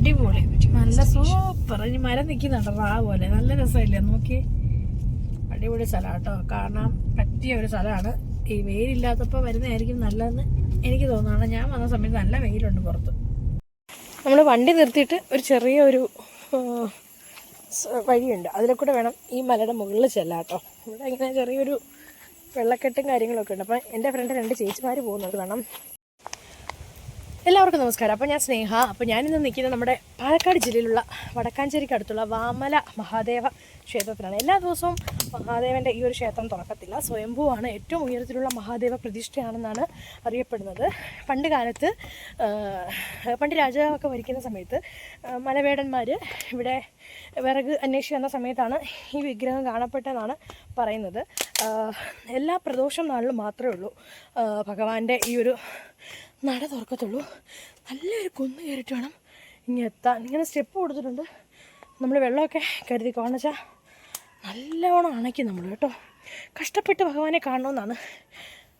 അടിപൊളി. നല്ല സൂപ്പർ. ഇനി മരം നിൽക്കുന്നുണ്ട് റാ പോലെ. നല്ല രസമില്ലേ? നോക്കി. അടിപൊളി സ്ഥലം കേട്ടോ. കാണാൻ പറ്റിയ ഒരു സ്ഥലമാണ്. ഈ വെയിലില്ലാത്തപ്പോൾ വരുന്നതായിരിക്കും നല്ലതെന്ന് എനിക്ക് തോന്നുന്നു. ഞാൻ വന്ന സമയത്ത് നല്ല വെയിലുണ്ട് പുറത്ത്. നമ്മൾ വണ്ടി നിർത്തിയിട്ട് ഒരു ചെറിയ ഒരു വഴിയുണ്ട്. അതിലെ കൂടെ വേണം ഈ മലയുടെ മുകളിൽ ചെല്ലാം കേട്ടോ. ഇവിടെ ഇങ്ങനെ ചെറിയൊരു വെള്ളക്കെട്ടും കാര്യങ്ങളൊക്കെ ഉണ്ട്. അപ്പം എന്റെ ഫ്രണ്ട് രണ്ട് ചേച്ചിമാർ പോകുന്നത് കാണാം എല്ലാവർക്കും നമസ്കാരം. അപ്പോൾ ഞാൻ സ്നേഹ. അപ്പോൾ ഞാനിന്ന് നിൽക്കുന്നത് നമ്മുടെ പാലക്കാട് ജില്ലയിലുള്ള വടക്കാഞ്ചേരിക്ക് അടുത്തുള്ള വാമല മഹാദേവ ക്ഷേത്രത്തിലാണ്. എല്ലാ ദിവസവും മഹാദേവന്റെ ഈ ഒരു ക്ഷേത്രം തുറക്കത്തില്ല. സ്വയംഭൂവാണ്. ഏറ്റവും ഉയരത്തിലുള്ള മഹാദേവ പ്രതിഷ്ഠയാണെന്നാണ് അറിയപ്പെടുന്നത്. പണ്ട് കാലത്ത് പണ്ട് രാജാവൊക്കെ ഭരിക്കുന്ന സമയത്ത് മലവേടന്മാർ ഇവിടെ വിറക് അന്വേഷിച്ച് വന്ന സമയത്താണ് ഈ വിഗ്രഹം കാണപ്പെട്ടതെന്നാണ് പറയുന്നത്. എല്ലാ പ്രദോഷം നാളിലും മാത്രമേ ഉള്ളൂ. ഭഗവാന്റെ ഈ ഒരു നട തുറക്കത്തുള്ളൂ. നല്ലൊരു കുന്ന് കയറിയിട്ട് വേണം ഇങ്ങനെ എത്താൻ. ഇങ്ങനെ സ്റ്റെപ്പ് കൊടുത്തിട്ടുണ്ട്. നമ്മൾ വെള്ളമൊക്കെ കരുതി കാണിച്ചാൽ നല്ലവണ്ണം അണയ്ക്കും നമ്മൾ കേട്ടോ. കഷ്ടപ്പെട്ട് ഭഗവാനെ കാണണമെന്നാണ്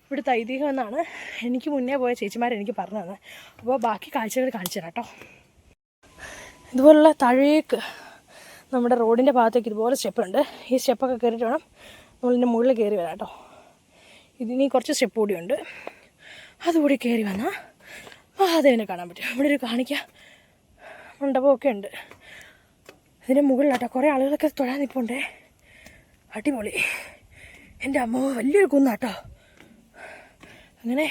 ഇവിടുത്തെ ഐതിഹ്യം എന്നാണ് എനിക്ക് മുന്നേ പോയ ചേച്ചിമാരെനിക്ക് പറഞ്ഞു തന്നെ അപ്പോൾ ബാക്കി കാഴ്ചകൾ കാണിച്ചു തരാം കേട്ടോ. ഇതുപോലുള്ള താഴേക്ക് നമ്മുടെ റോഡിന്റെ ഭാഗത്തേക്ക് ഇതുപോലെ സ്റ്റെപ്പുണ്ട്. ഈ സ്റ്റെപ്പൊക്കെ കയറിയിട്ട് വേണം നമ്മളിതിന്റെ മുകളിൽ കയറി വരാം കേട്ടോ. ഇതിനി കുറച്ച് സ്റ്റെപ്പ് കൂടിയുണ്ട്. അതുകൂടി കയറി വന്നാൽ മഹാദേവനെ കാണാൻ പറ്റും. ഇവിടെ ഒരു കാണിക്ക മണ്ഡപമൊക്കെ ഉണ്ട്. ഇതിന്റെ മുകളിലാട്ടോ കുറേ ആളുകളൊക്കെ തൊഴാൻ നിൽപ്പുണ്ടേ അടിപൊളി. എന്റെ അമ്മ വലിയൊരു കുന്നാട്ടോ. അങ്ങനെ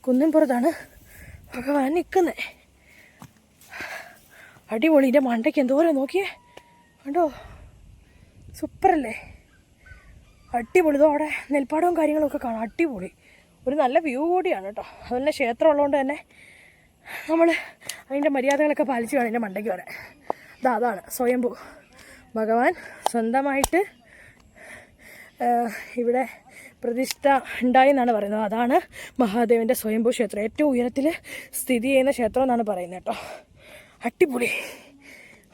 കുന്നിൻ പുറത്താണ് ഭഗവാൻ നിൽക്കുന്നത് അടിപൊളി. എന്റെ മണ്ടയ്ക്ക് എന്തോരം നോക്കിയേ? കണ്ടോ? സൂപ്പറല്ലേ? അടിപൊളി. ഇതോ അവിടെ നെൽപ്പാടവും കാര്യങ്ങളൊക്കെ കാണാം. അടിപൊളി. ഒരു നല്ല വ്യൂ കൂടിയാണ് കേട്ടോ അതുപോലെ ക്ഷേത്രം ഉള്ളതുകൊണ്ട് തന്നെ നമ്മൾ അതിന്റെ മര്യാദകളൊക്കെ പാലിച്ച് വേണം എന്റെ മണ്ടയ്ക്ക് വരാൻ. ഇതാ അതാണ് സ്വയംഭൂ. ഭഗവാൻ സ്വന്തമായിട്ട് ഇവിടെ പ്രതിഷ്ഠ ഉണ്ടായി എന്നാണ് പറയുന്നത്. അതാണ് മഹാദേവന്റെ സ്വയംഭൂ ക്ഷേത്രം. ഏറ്റവും ഉയരത്തിൽ സ്ഥിതി ചെയ്യുന്ന ക്ഷേത്രം എന്നാണ് പറയുന്നത് കേട്ടോ അടിപൊളി.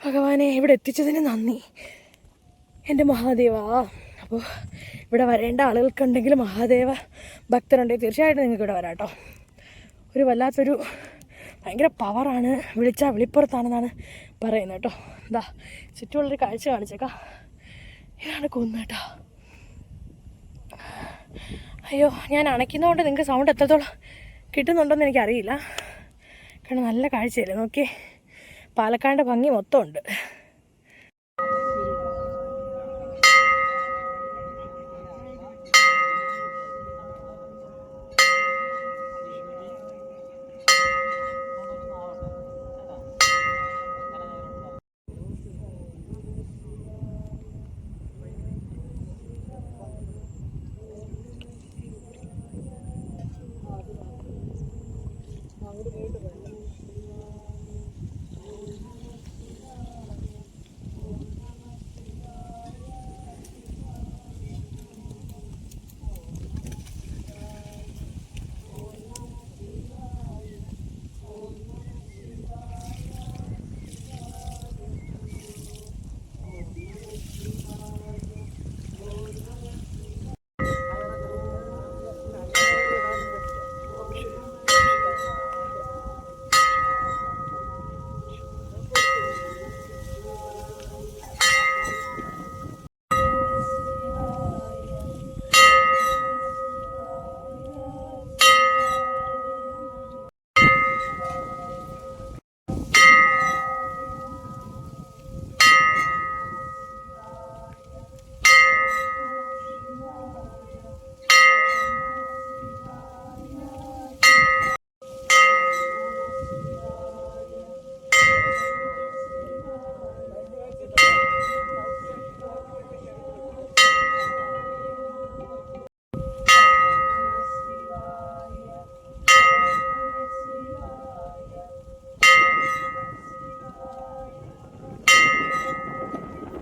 ഭഗവാനെ ഇവിടെ എത്തിച്ചതിന് നന്ദി. എന്റെ മഹാദേവ. അപ്പോൾ ഇവിടെ വരേണ്ട ആളുകൾക്കുണ്ടെങ്കിൽ മഹാദേവ ഭക്തരുണ്ടെങ്കിൽ തീർച്ചയായിട്ടും നിങ്ങൾക്ക് ഇവിടെ വരാം കേട്ടോ ഒരു വല്ലാത്തൊരു ഭയങ്കര പവറാണ് വിളിച്ചാൽ വിളിപ്പുറത്താണെന്നാണ് പറയുന്നത് കേട്ടോ. എന്താ ചുറ്റുമുള്ളൊരു കാഴ്ച കാണിച്ചേക്കാം. ഇതാണ് കൊന്ന് കേട്ടോ. അയ്യോ ഞാൻ അണയ്ക്കുന്നതുകൊണ്ട് നിങ്ങൾക്ക് സൗണ്ട് എത്രത്തോളം കിട്ടുന്നുണ്ടെന്ന് എനിക്കറിയില്ല. കാരണം നല്ല കാഴ്ചയല്ലേ നോക്കിയേ. പാലക്കാടിന്റെ ഭംഗി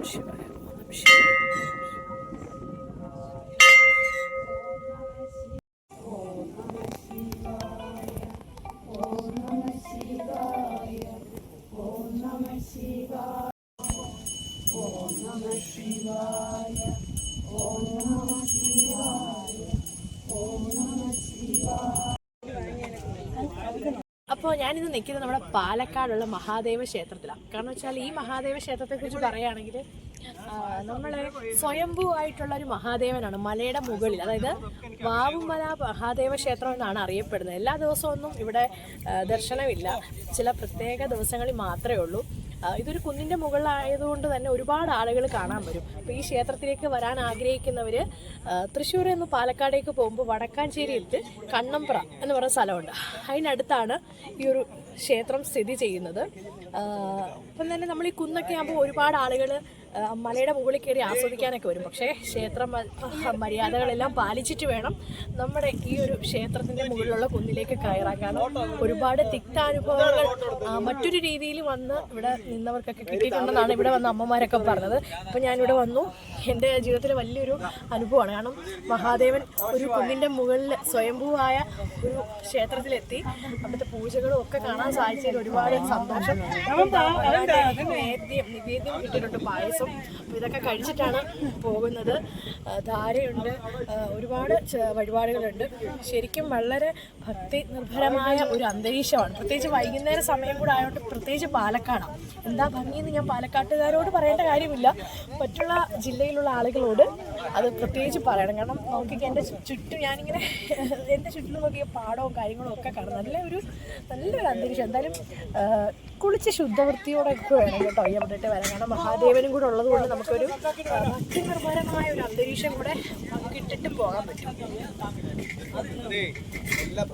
bir şey var. Bana bir şey. അപ്പോൾ ഞാനിന്ന് നിൽക്കുന്നത് നമ്മുടെ പാലക്കാടുള്ള മഹാദേവ ക്ഷേത്രത്തിലാണ് കാരണം വെച്ചാൽ ഈ മഹാദേവ ക്ഷേത്രത്തെക്കുറിച്ച് പറയുകയാണെങ്കിൽ ആ, നമ്മളെ സ്വയംഭൂ ആയിട്ടുള്ള ഒരു മഹാദേവനാണ് മലയുടെ മുകളിൽ. അതായത് വാവുമല മഹാദേവ ക്ഷേത്രം എന്നാണ് അറിയപ്പെടുന്നത്. എല്ലാ ദിവസമൊന്നും ഇവിടെ ദർശനമില്ല. ചില പ്രത്യേക ദിവസങ്ങളിൽ മാത്രമേ ഉള്ളൂ. ഇതൊരു കുന്നിന്റെ മുകളിലായതുകൊണ്ട് തന്നെ ഒരുപാട് ആളുകൾ കാണാൻ വരും. അപ്പോൾ ഈ ക്ഷേത്രത്തിലേക്ക് വരാൻ ആഗ്രഹിക്കുന്നവർ തൃശ്ശൂരിൽ നിന്ന് പാലക്കാടേക്ക് പോകുമ്പോൾ വടക്കാഞ്ചേരിയിലത്ത് കണ്ണമ്പ്ര എന്ന് പറയുന്ന സ്ഥലമുണ്ട്. അതിനടുത്താണ് ഈ ഒരു ക്ഷേത്രം സ്ഥിതി ചെയ്യുന്നത്. ഇപ്പം തന്നെ നമ്മൾ ഈ കുന്നൊക്കെ ആകുമ്പോൾ ഒരുപാട് ആളുകൾ മലയുടെ മുകളിൽ കയറി ആസ്വദിക്കാനൊക്കെ വരും. പക്ഷേ ക്ഷേത്ര മര്യാദകളെല്ലാം പാലിച്ചിട്ട് വേണം നമ്മുടെ ഈ ഒരു ക്ഷേത്രത്തിന്റെ മുകളിലുള്ള കുന്നിലേക്ക് കയറാൻ. കാരണം ഒരുപാട് തിക്താനുഭവങ്ങൾ മറ്റൊരു രീതിയിൽ വന്ന് ഇവിടെ നിന്നവർക്കൊക്കെ കിട്ടിയിട്ടുണ്ടെന്നാണ് ഇവിടെ വന്ന അമ്മമാരൊക്കെ പറഞ്ഞത്. അപ്പം ഞാനിവിടെ വന്നു. എന്റെ ജീവിതത്തിലെ വലിയൊരു അനുഭവമാണ്. കാരണം മഹാദേവൻ ഒരു കുന്നിന്റെ മുകളിൽ സ്വയംഭൂവായ ഒരു ക്ഷേത്രത്തിലെത്തി. അവിടുത്തെ പൂജകളും ഒക്കെ കാണാൻ സാധിച്ചതിൽ ഒരുപാട് സന്തോഷം. നേദ്യം നിവേദ്യം കിട്ടിയിട്ടുണ്ട്. പായസം അപ്പോൾ ഇതൊക്കെ കഴിച്ചിട്ടാണ് പോകുന്നത്. ധാരയുണ്ട്. ഒരുപാട് വഴിപാടുകളുണ്ട്. ശരിക്കും വളരെ ഭക്തി നിർഭരമായ ഒരു അന്തരീക്ഷമാണ്. പ്രത്യേകിച്ച് വൈകുന്നേര സമയം കൂടെ ആയതുകൊണ്ട് പ്രത്യേകിച്ച് പാലക്കാടാണ് എന്താ ഭംഗിയെന്ന് ഞാൻ പാലക്കാട്ടുകാരോട് പറയേണ്ട കാര്യമില്ല. മറ്റുള്ള ജില്ലയിലുള്ള ആളുകളോട് അത് പ്രത്യേകിച്ച് പറയണം. കാരണം നോക്കിക്കാൻ എന്റെ ചുറ്റും ഞാനിങ്ങനെ എന്റെ ചുറ്റിലും നോക്കിയ പാടവും കാര്യങ്ങളും ഒക്കെ കാണും നല്ല ഒരു നല്ലൊരു അന്തരീക്ഷം. എന്തായാലും കുളിച്ച് ശുദ്ധവൃത്തിയോടൊക്കെ വേണം കേട്ടോ അവിടെ വരാൻ. കാരണം മഹാദേവനും കൂടെ ഉള്ളത് കൊണ്ട് നമുക്കൊരു നിർഭരമായ ഒരു അന്തരീക്ഷം കൂടെ നമുക്ക് ഇട്ടിട്ട് പോകാൻ പറ്റും. എല്ലാ